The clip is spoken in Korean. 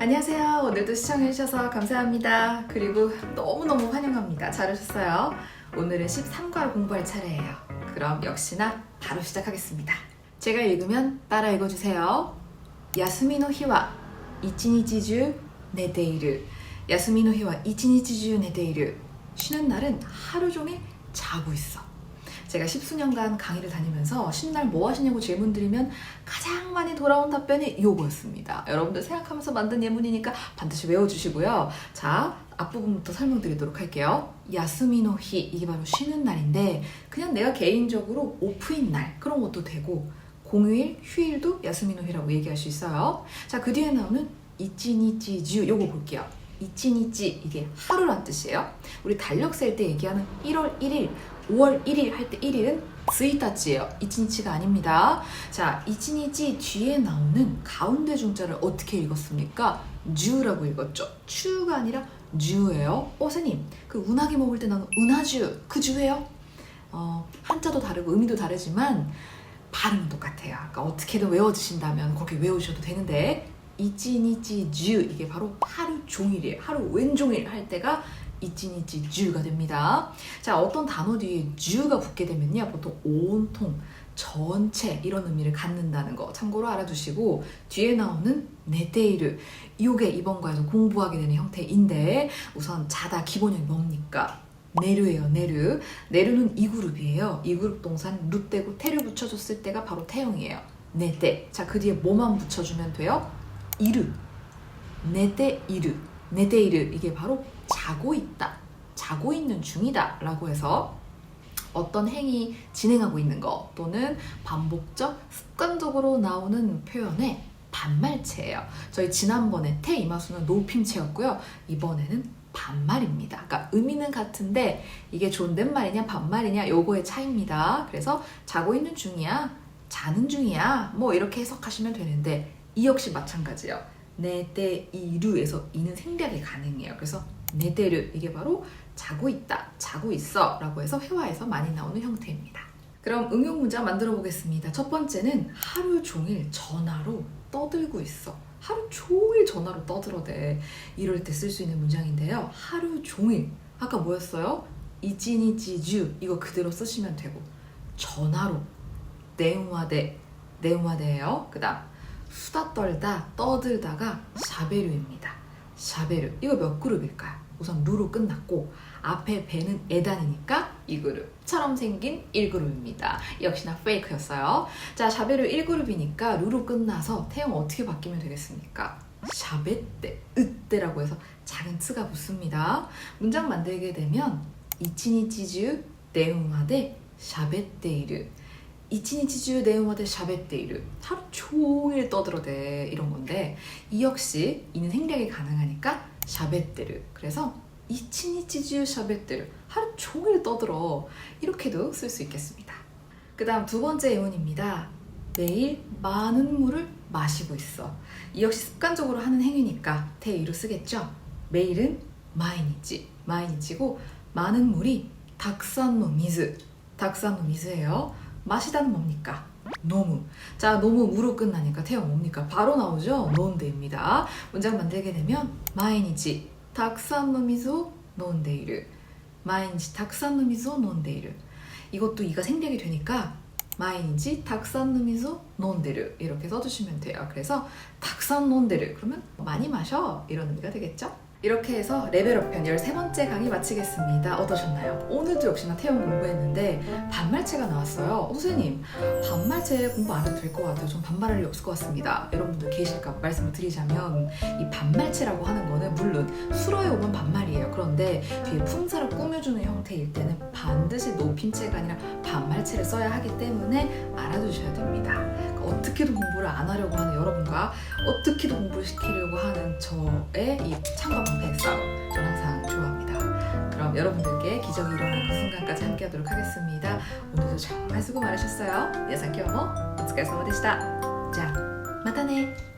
안녕하세요. 오늘도 시청해주셔서 감사합니다. 그리고 너무너무 환영합니다. 잘 오셨어요. 오늘은 13과를 공부할 차례예요. 그럼 역시나 바로 시작하겠습니다. 제가 읽으면 따라 읽어주세요. 야스미노 히와 이치니치주 네데이르 야스미노 히와 이치니치주 네데이르 쉬는 날은 하루 종일 자고 있어. 제가 십수년간 강의를 다니면서 쉬는 날뭐 하시냐고 질문 드리면 가장 많이 돌아온 답변이 요거였습니다. 여러분들 생각하면서 만든 예문이니까 반드시 외워주시고요. 자, 앞부분부터 설명드리도록 할게요. 야스미노히 이게 바로 쉬는 날인데 그냥 내가 개인적으로 오프인 날 그런 것도 되고 공휴일, 휴일도 야스미노히라고 얘기할 수 있어요. 자, 그 뒤에 나오는 이치니치주 요거 볼게요. 이치니치 이게 하루란 뜻이에요. 우리 달력 셀 때 얘기하는 1월 1일, 5월 1일 할 때 1일은 스이타치예요. 이치니치가 아닙니다. 자, 이치니치 뒤에 나오는 가운데 중자를 어떻게 읽었습니까? 주라고 읽었죠. 추가 아니라 주예요. 어, 선생님, 그 운하기 먹을 때 나는 운하주 그 주예요? 어, 한자도 다르고 의미도 다르지만 발음은 똑같아요. 그러니까 어떻게든 외워주신다면 그렇게 외우셔도 되는데 이치니치 주 이게 바로 하루 종일이에요. 하루 왼종일 할 때가 이치니치 주가 됩니다. 자 어떤 단어 뒤에 주가 붙게 되면요. 보통 온통 전체 이런 의미를 갖는다는 거 참고로 알아두시고 뒤에 나오는 네데이르 이게 이번 과에서 공부하게 되는 형태인데 우선 자다 기본형이 뭡니까? 네르예요 네르 네르는 이 그룹이에요. 이 그룹 동산 루 떼고 테를 붙여줬을 때가 바로 태형이에요. 네데 자그 뒤에 뭐만 붙여주면 돼요? 이르 네데 이르 네데 이르 이게 바로 자고 있다 자고 있는 중이다 라고 해서 어떤 행위 진행하고 있는 거 또는 반복적 습관적으로 나오는 표현의 반말체예요 저희 지난번에 태 이마수는 노핌체였고요 이번에는 반말입니다. 그러니까 의미는 같은데 이게 존댓말이냐 반말이냐 요거의 차이입니다. 그래서 자고 있는 중이야, 자는 중이야, 뭐 이렇게 해석하시면 되는데 이 역시 마찬가지예요. 네대 이루에서 이는 생략이 가능해요. 그래서 네대르 이게 바로 자고 있다, 자고 있어 라고 해서 회화에서 많이 나오는 형태입니다. 그럼 응용 문장 만들어 보겠습니다. 첫 번째는 하루 종일 전화로 떠들고 있어. 하루 종일 전화로 떠들어대. 이럴 때 쓸 수 있는 문장인데요. 하루 종일. 아까 뭐였어요? 이치니치주 이거 그대로 쓰시면 되고 전화로 네우마데 네우마데예요. 그다음 수다 떨다 떠들다가 샤베르입니다. 샤베르 이거 몇 그룹일까요? 우선 루로 끝났고 앞에 배는 에단이니까 이 그룹처럼 생긴 1그룹입니다. 역시나 페이크였어요. 자, 샤베르 1그룹이니까 루로 끝나서 태형 어떻게 바뀌면 되겠습니까? 샤베떼, 으떼라고 해서 작은 트가 붙습니다. 문장 만들게 되면 이치니치주 네우마데 샤베떼이르 네우마데 샤베떼이르 하루 종일 떠들어대 이런 건데 이 역시 이는 생략이 가능하니까 샤베떼르 그래서 이치니치주 샤베떼르 하루 종일 떠들어 이렇게도 쓸 수 있겠습니다. 그 다음 두 번째 예문입니다. 매일 많은 물을 마시고 있어. 이 역시 습관적으로 하는 행위니까 대의로 쓰겠죠. 매일은 마이니치, 마이니치고 많은 물이 닥산노 미즈, 닥산노 미즈예요. 마시다는 뭡니까? 너무. 자, 너무 무로 끝나니까 태형 뭡니까? 바로 나오죠? 논데입니다. 문장 만들게 되면 마이니치, 닥산노 미즈오 논데이르. 마이니치, 닥산노 미즈오 논데이르. 이것도 이가 생략이 되니까 마이니치 닥산 미소 논데르 이렇게 써주시면 돼요. 그래서 닥산 논데르 그러면 많이 마셔 이런 의미가 되겠죠? 이렇게 해서 레벨업 편 13번째 강의 마치겠습니다. 어떠셨나요? 오늘도 역시나 태영 공부했는데 반말체가 나왔어요. 선생님, 반말체 공부 안 해도 될 것 같아요. 전 반말할 일 없을 것 같습니다. 여러분들 계실까 봐 말씀을 드리자면 이 반말체라고 하는 거는 물론 수로에 오면 반말이에요. 그런데 뒤에 품사를 꾸며주는 형태일 때는 반드시 높임체가 아니라 반말체를 써야 하기 때문에 알아두셔야 됩니다. 그러니까 어떻게든 공부를 안 하려고 하는 여러분과 어떻게든 공부를 시키려고 하는 저의 이 창과 방패의 싸움 전 항상 좋아합니다. 그럼 여러분들께 기적이 일어나는 그 순간까지 함께하도록 하겠습니다. 오늘도 정말 수고 많으셨어요. 야상今日もお疲れ様でした。じゃあまたね。